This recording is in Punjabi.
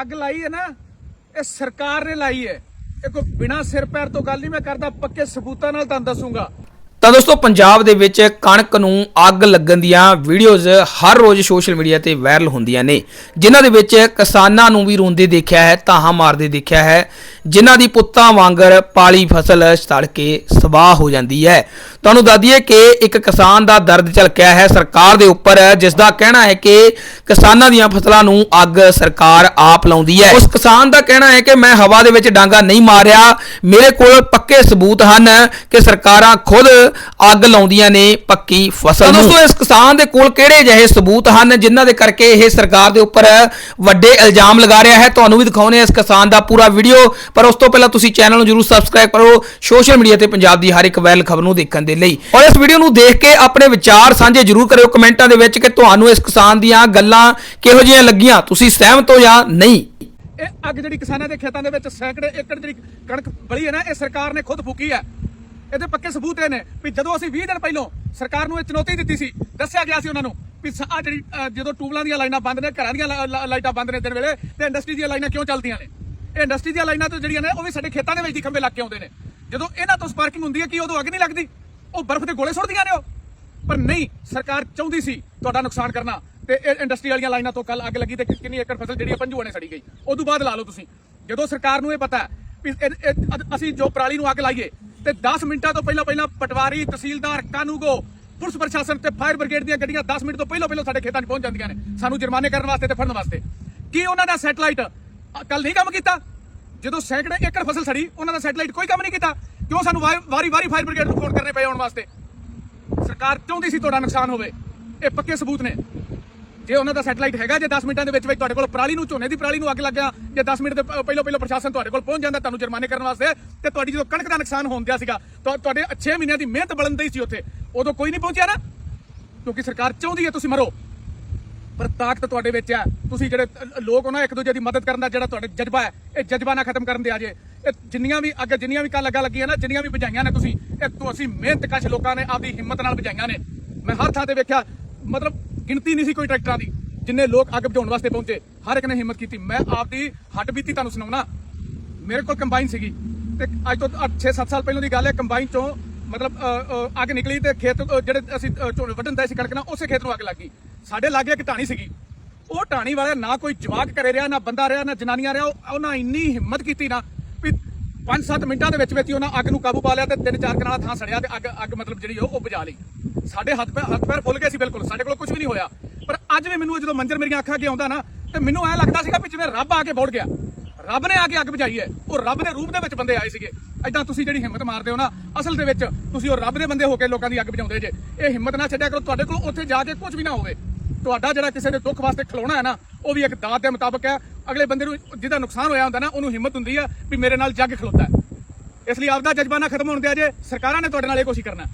ਅੱਗ ਲਾਈ ਹੈ ਨਾ, ਇਹ ਸਰਕਾਰ ਨੇ ਲਾਈ ਹੈ। ਇਹ ਕੋਈ ਬਿਨਾ ਸਿਰ ਪੈਰ ਤੋਂ ਗੱਲ ਨਹੀਂ, ਮੈਂ ਕਰਦਾ ਪੱਕੇ ਸਬੂਤਾਂ ਨਾਲ ਤੁਹਾਨੂੰ ਦੱਸੂਗਾ। ਤਾਂ ਦੋਸਤੋ, ਪੰਜਾਬ ਦੇ ਵਿੱਚ ਕਣਕ ਨੂੰ ਅੱਗ ਲੱਗਣ ਦੀਆਂ ਵੀਡੀਓਜ਼ ਹਰ ਰੋਜ਼ ਸੋਸ਼ਲ ਮੀਡੀਆ ਤੇ ਵਾਇਰਲ ਹੁੰਦੀਆਂ ਨੇ। ਜਿਨ੍ਹਾਂ ਦੇ ਵਿੱਚ ਕਿਸਾਨਾਂ ਨੂੰ ਵੀ ਰੋਂਦੇ ਦੇਖਿਆ ਹੈ ਤਾਹਾਂ ਮਾਰਦੇ ਦੇਖਿਆ ਹੈ, ਜਿਨ੍ਹਾਂ ਦੀ ਪੁੱਤਾਂ ਵਾਂਗਰ ਪਾਲੀ ਫਸਲ ਸੜ ਕੇ ਸਵਾਹ ਹੋ ਜਾਂਦੀ ਹੈ। ਤੁਹਾਨੂੰ ਦੱਸ ਦਈਏ ਕਿ ਇੱਕ ਕਿਸਾਨ ਦਾ ਦਰਦ ਝਲਕਿਆ ਹੈ। ਸਰਕਾਰ ਦੇ ਉੱਪਰ ਜਿਸ ਦਾ ਕਹਿਣਾ ਹੈ ਕਿ ਕਿਸਾਨਾਂ ਦੀਆਂ ਫਸਲਾਂ ਨੂੰ ਅੱਗ ਸਰਕਾਰ ਆਪ ਲਾਉਂਦੀ ਹੈ। ਉਸ ਕਿਸਾਨ ਦਾ ਕਹਿਣਾ ਹੈ ਕਿ ਮੈਂ ਹਵਾ ਦੇ ਵਿੱਚ ਡਾਂਗਾ ਨਹੀਂ ਮਾਰਿਆ। ਮੇਰੇ ਕੋਲ ਪੱਕੇ ਸਬੂਤ ਹਨ ਕਿ ਸਰਕਾਰਾਂ ਖੁਦ ਅੱਗ ਲਾਉਂਦੀਆਂ ਨੇ ਪੱਕੀ ਫਸਲ ਨੂੰ। ਦੋਸਤੋ, ਇਸ ਕਿਸਾਨ ਦੇ ਕੋਲ ਕਿਹੜੇ ਜਿਹੇ ਸਬੂਤ ਹਨ ਜਿਨ੍ਹਾਂ ਦੇ ਕਰਕੇ ਇਹ ਸਰਕਾਰ ਦੇ ਉੱਪਰ ਵੱਡੇ ਇਲਜ਼ਾਮ ਲਗਾ ਰਿਹਾ ਹੈ? ਤੁਹਾਨੂੰ ਵੀ ਦਿਖਾਉਣੇ ਇਸ ਕਿਸਾਨ ਦਾ ਪੂਰਾ ਵੀਡੀਓ। ਪਰ ਉਸ ਤੋਂ ਪਹਿਲਾਂ ਤੁਸੀਂ ਚੈਨਲ ਨੂੰ ਜਰੂਰ ਸਬਸਕ੍ਰਾਈਬ ਕਰੋ ਸੋਸ਼ਲ ਮੀਡੀਆ ਤੇ ਪੰਜਾਬ ਦੀ ਹਰ ਇੱਕ ਵਾਇਰਲ ਖਬਰ ਨੂੰ ਦੇਖਣ ਦੇ ਲਈ। ਔਰ ਇਸ ਵੀਡੀਓ ਨੂੰ ਦੇਖ ਕੇ ਆਪਣੇ ਵਿਚਾਰ ਸਾਂਝੇ ਜਰੂਰ ਕਰਿਓ ਕਮੈਂਟਾਂ ਦੇ ਵਿੱਚ ਕਿ ਤੁਹਾਨੂੰ ਇਸ ਕਿਸਾਨ ਦੀਆਂ ਗੱਲਾਂ ਕਿਹੋ ਜਿਹੀਆਂ ਲੱਗੀਆਂ। ਤੁਸੀਂ ਸਹਿਮਤ ਹੋ ਜਾਂ ਨਹੀਂ? ਇਹ ਅੱਗ ਜਿਹੜੀ ਕਿਸਾਨਾਂ ਦੇ ਖੇਤਾਂ ਦੇ ਵਿੱਚ ਸੈਂਕੜੇ ਏਕੜ ਜਿਹੜੀ ਕਣਕ ਬਲੀ ਹੈ ਨਾ, ਇਹ ਸਰਕਾਰ ਨੇ ਖੁਦ ਫੂਕੀ ਹੈ। ਇਹਦੇ ਪੱਕੇ ਸਬੂਤ ਇਹ ਨੇ ਵੀ ਜਦੋਂ ਅਸੀਂ 20 ਦਿਨ ਪਹਿਲਾਂ ਸਰਕਾਰ ਨੂੰ ਇਹ ਚੁਣੌਤੀ ਦਿੱਤੀ ਸੀ, ਦੱਸਿਆ ਗਿਆ ਸੀ ਉਹਨਾਂ ਨੂੰ ਵੀ ਆ ਜਿਹੜੀ ਜਦੋਂ ਟੂਬਲਾਂ ਦੀਆਂ ਲਾਈਨਾਂ ਬੰਦ ਨੇ, ਘਰਾਂ ਦੀਆਂ ਲਾਈਟਾਂ ਬੰਦ ਨੇ ਦਿਨ ਵੇਲੇ, ਤੇ ਇੰਡਸਟਰੀ ਦੀਆਂ ਲਾਈਨਾਂ ਕਿਉਂ ਚੱਲਦੀਆਂ ਨੇ? ਇਹ ਇੰਡਸਟਰੀ ਦੀਆਂ ਲਾਈਨਾਂ ਤੋਂ ਜਿਹੜੀਆਂ ਨੇ, ਉਹ ਵੀ ਸਾਡੇ ਖੇਤਾਂ ਦੇ ਵਿੱਚ ਹੀ ਖੰਭੇ ਲੱਗ ਕੇ ਆਉਂਦੇ ਨੇ। ਜਦੋਂ ਇਹਨਾਂ ਤੋਂ ਸਪਾਰਕਿੰਗ ਹੁੰਦੀ ਹੈ, ਕਿ ਉਦੋਂ ਅੱਗ ਨਹੀਂ ਲੱਗਦੀ? ਉਹ ਬਰਫ਼ ਦੇ ਗੋਲੇ ਸੁੱਟਦੀਆਂ ਨੇ ਉਹ। ਪਰ ਨਹੀਂ, ਸਰਕਾਰ ਚਾਹੁੰਦੀ ਸੀ ਤੁਹਾਡਾ ਨੁਕਸਾਨ ਕਰਨਾ, ਤੇ ਇਹ ਇੰਡਸਟਰੀ ਵਾਲੀਆਂ ਲਾਈਨਾਂ ਤੋਂ ਕੱਲ ਅੱਗ ਲੱਗੀ ਤੇ ਕਿੰਨੀ ਏਕੜ ਫਸਲ ਜਿਹੜੀ ਆ, ਪੰਜੂਆਂ ਨੇ ਸੜੀ ਗਈ। ਉਦੋਂ ਬਾਅਦ ਲਾ ਲਓ ਤੁਸੀਂ। ਜਦੋਂ ਸਰਕਾਰ ਨੂੰ ਇਹ ਪਤਾ ਵੀ ਇਹ- ਅਸੀਂ ਜੋ ਪਰਾਲੀ ਨੂੰ ਅੱਗ ਲਾਈਏ ਤੇ 10 ਮਿੰਟਾਂ ਤੋਂ ਪਹਿਲਾਂ ਪਹਿਲਾਂ ਪਟਵਾਰੀ, ਤਹਿਸੀਲਦਾਰ, ਕਾਨੂੰਗੋ, ਪੁਲਿਸ ਪ੍ਰਸ਼ਾਸਨ ਤੇ ਫਾਇਰ ਬ੍ਰਿਗੇਡ ਦੀਆਂ ਗੱਡੀਆਂ 10 ਮਿੰਟ ਤੋਂ ਪਹਿਲਾਂ ਪਹਿਲਾਂ ਸਾਡੇ ਖੇਤਾਂ 'ਚ ਪਹੁੰਚ ਜਾਂਦੀਆਂ ਨੇ। ਸਾਨੂੰ ਜੁਰਮਾਨੇ ਕਰਨ ਵਾਸਤੇ ਤੇ ਫੜਨ ਵਾਸਤੇ। ਕੀ ਉਹਨਾਂ ਦਾ ਸੈਟਲਾਈਟ ਕੱਲ ਨਹੀਂ ਕੰਮ ਕੀਤਾ? ਜਦੋਂ ਸੈਂਕੜੇ ਏਕੜ ਫਸਲ ਸੜੀ, ਉਹਨਾਂ ਦਾ ਸੈਟਲਾਈਟ ਕੋਈ ਕੰਮ ਨਹੀਂ ਕੀਤਾ। ਕਿਉਂ ਸਾਨੂੰ ਵਾਰੀ ਵਾਰੀ ਫਾਇਰ ਬ੍ਰਿਗੇਡ ਨੂੰ ਫੋਨ ਕਰਨੇ ਪਏ ਆਉਣ ਵਾਸਤੇ? ਸਰਕਾਰ ਚਾਹੁੰਦੀ ਸੀ ਤੁਹਾਡਾ ਨੁਕਸਾਨ ਹੋਵੇ। ਇਹ ਪੱਕੇ ਸਬੂਤ ਨੇ। ਜੇ ਉਹਨਾਂ ਦਾ ਸੈਟਲਾਈਟ ਹੈਗਾ, ਜੇ 10 ਮਿੰਟਾਂ ਦੇ ਵਿੱਚ ਵਿੱਚ ਤੁਹਾਡੇ ਕੋਲ ਪਰਾਲੀ ਨੂੰ, ਝੋਨੇ ਦੀ ਪਰਾਲੀ ਨੂੰ ਅੱਗ ਲੱਗਿਆ ਜੇ 10 ਮਿੰਟ ਦੇ ਪਹਿਲਾਂ ਪਹਿਲਾਂ ਪ੍ਰਸ਼ਾਸਨ ਤੁਹਾਡੇ ਕੋਲ ਪਹੁੰਚ ਜਾਂਦਾ, ਤੁਹਾਨੂੰ ਜੁਰਮਾਨੇ ਕਰਨ ਵਾਸਤੇ, ਤੇ ਤੁਹਾਡੀ ਜਦੋਂ ਕਣਕ ਦਾ ਨੁਕਸਾਨ ਹੋਣ ਸੀਗਾ ਤੁਹਾਡੇ 6 ਮਹੀਨਿਆਂ ਦੀ ਮਿਹਨਤ ਬਣਨ ਬਲੰਦੀ ਸੀ ਉੱਥੇ, ਉਦੋਂ ਕੋਈ ਨਹੀਂ ਪਹੁੰਚਿਆ ਨਾ? ਕਿਉਂਕਿ ਸਰਕਾਰ ਚਾਹੁੰਦੀ ਹੈ ਤੁਸੀਂ ਮਰੋ, ਪਰ ਤਾਕਤ ਤੁਹਾਡੇ ਵਿੱਚ ਹੈ। ਤੁਸੀਂ ਜਿਹੜੇ ਲੋਕ ਉਹਨਾਂ ਇੱਕ ਦੂਜੇ ਦੀ ਮਦਦ ਕਰਨ ਦਾ ਜਿਹੜਾ ਤੁਹਾਡੇ ਜਜ਼ਬਾ ਹੈ, ਇਹ ਜਜ਼ਬਾ ਨਾ ਖਤਮ ਕਰਨ ਦੇ ਆਜੇ ਇਹ ਜਿੰਨੀਆਂ ਵੀ ਅੱਗੇ ਜਿੰਨੀਆਂ ਵੀ ਕੱਲ ਲੱਗਾ ਲੱਗੀਆਂ ਨਾ, ਜਿੰਨੀਆਂ ਵੀ ਬੁਝਾਈਆਂ ਨੇ ਤੁਸੀਂ, ਇਹ ਤੁਸੀਂ ਮਿਹਨਤ ਕਸ਼ ਲੋਕਾਂ ਨੇ ਆਪਦੀ ਹਿੰਮਤ ਨਾਲ ਬੁਝਾਈਆਂ ਨੇ। ਮੈਂ ਹਰ ਥਾਂ ਤੇ ਵੇਖਿਆ, ਮਤਲਬ ਗਿਣਤੀ ਨਹੀਂ ਸੀ ਕੋਈ ਟਰੈਕਟਰਾਂ ਦੀ, ਜਿੰਨੇ ਲੋਕ ਅੱਗ ਬੁਝਾਉਣ ਵਾਸਤੇ ਪਹੁੰਚੇ। ਹਰ ਇੱਕ ਨੇ ਹਿੰਮਤ ਕੀਤੀ। ਮੈਂ ਆਪਦੀ ਹੱਡ ਬੀਤੀ ਤੁਹਾਨੂੰ ਸੁਣਾਉਣਾ। ਮੇਰੇ ਕੋਲ ਕੰਬਾਈਨ ਸੀਗੀ। ਤੇ ਅੱਜ ਤੋਂ 6-7 ਸਾਲ ਪਹਿਲਾਂ ਦੀ ਗੱਲ ਹੈ, ਕੰਬਾਈਨ ਚੋਂ ਮਤਲਬ ਅੱਗ ਨਿਕਲੀ ਤੇ ਖੇਤ ਜਿਹੜੇ ਅਸੀਂ ਝੋਨੇ ਵੱਢਣ ਦਾ ਸੀ ਕਣਕ ਨਾਲ, ਉਸੇ ਖੇਤ ਨੂੰ ਅੱਗ ਲੱਗ ਗਈ। ਸਾਡੇ ਲਾਗੇ ਇੱਕ ਢਾਣੀ ਸੀਗੀ। ਉਹ ਢਾਣੀ ਵਾਲਾ ਨਾ ਕੋਈ ਜਵਾਕ ਕਰੇ ਰਿਹਾ, ਨਾ ਬੰਦਾ ਰਿਹਾ, ਨਾ ਜਨਾਨੀਆਂ ਰਿਹਾ। ਉਹਨਾਂ ਇੰਨੀ ਹਿੰਮਤ ਕੀਤੀ ਨਾ ਵੀ 5-7 ਮਿੰਟਾਂ ਦੇ ਵਿੱਚ ਵਿੱਚ ਹੀ ਉਹਨਾਂ ਅੱਗ ਨੂੰ ਕਾਬੂ ਪਾ ਲਿਆ ਤੇ ਤਿੰਨ ਚਾਰ ਕਨਾਲਾ ਥਾਂ ਸੜਿਆ ਤੇ ਅੱਗ ਅੱਗ ਮਤਲਬ ਜਿਹੜੀ ਉਹ ਬੁਝਾ ਲਈ। ਸਾਡੇ ਹੱਥ ਪੈਰ ਹੱਥ ਪੈਰ ਫੁੱਲ ਗਏ ਸੀ ਬਿਲਕੁਲ, ਸਾਡੇ ਕੋਲ ਕੁਝ ਵੀ ਨਹੀਂ ਹੋਇਆ। ਪਰ ਅੱਜ ਵੀ ਮੈਨੂੰ ਜਦੋਂ ਮੰਜ਼ਰ ਮੇਰੀਆਂ ਅੱਖਾਂ ਅੱਗੇ ਆਉਂਦਾ ਨਾ, ਤੇ ਮੈਨੂੰ ਐ ਲੱਗਦਾ ਸੀਗਾ ਵੀ ਜਿਵੇਂ ਰੱਬ ਆ ਕੇ ਬੋੜ ਗਿਆ। ਰੱਬ ਨੇ ਆ ਕੇ ਅੱਗ ਬੁਝਾਈ ਹੈ। ਉਹ ਰੱਬ ਦੇ ਰੂਪ ਦੇ ਵਿੱਚ ਬੰਦੇ ਆਏ ਸੀਗੇ। ਐਦਾਂ ਤੁਸੀਂ ਜਿਹੜੀ ਹਿੰਮਤ ਮਾਰਦੇ ਹੋ ਨਾ, ਅਸਲ ਦੇ ਵਿੱਚ ਤੁਸੀਂ ਉਹ ਰੱਬ ਦੇ ਬੰਦੇ ਹੋ ਕੇ ਲੋਕਾਂ ਦੀ ਅੱਗ ਬੁਝਾਉਂਦੇ ਜੇ। ਇਹ ਹਿੰਮਤ ਨਾ ਛੱਡਿਆ ਕਰੋ, ਤੁਹਾਡੇ ਕੋਲ ਉੱਥੇ ਜਾ ਕੇ ਕੁਝ ਵੀ ਨਾ ਹੋਵੇ। ਤੁਹਾਡਾ ਜਿਹੜਾ ਕਿਸੇ ਦੇ ਦੁੱਖ ਵਾਸਤੇ ਖਲੋਣਾ ਹੈ ਨਾ, ਉਹ ਵੀ ਇੱਕ ਦਾਤ ਦੇ ਮੁਤਾਬਕ ਹੈ। ਅਗਲੇ ਬੰਦੇ ਨੂੰ ਜਿਹਦਾ ਨੁਕਸਾਨ ਹੋਇਆ ਹੁੰਦਾ ਨਾ, ਉਹਨੂੰ ਹਿੰਮਤ ਹੁੰਦੀ ਆ ਵੀ ਮੇਰੇ ਨਾਲ ਜੱਗ ਖਲੋਤਾ ਹੈ। ਇਸ ਲਈ ਆਪਦਾ ਜਜ਼ਬਾ ਨਾ ਖਤਮ ਹੋਣ ਦਿਆ ਜੇ, ਸਰਕਾਰਾਂ ਨੇ ਤੁਹਾਡੇ ਨਾਲ ਇਹ ਕੋਸ਼ਿਸ਼ ਕਰਨਾ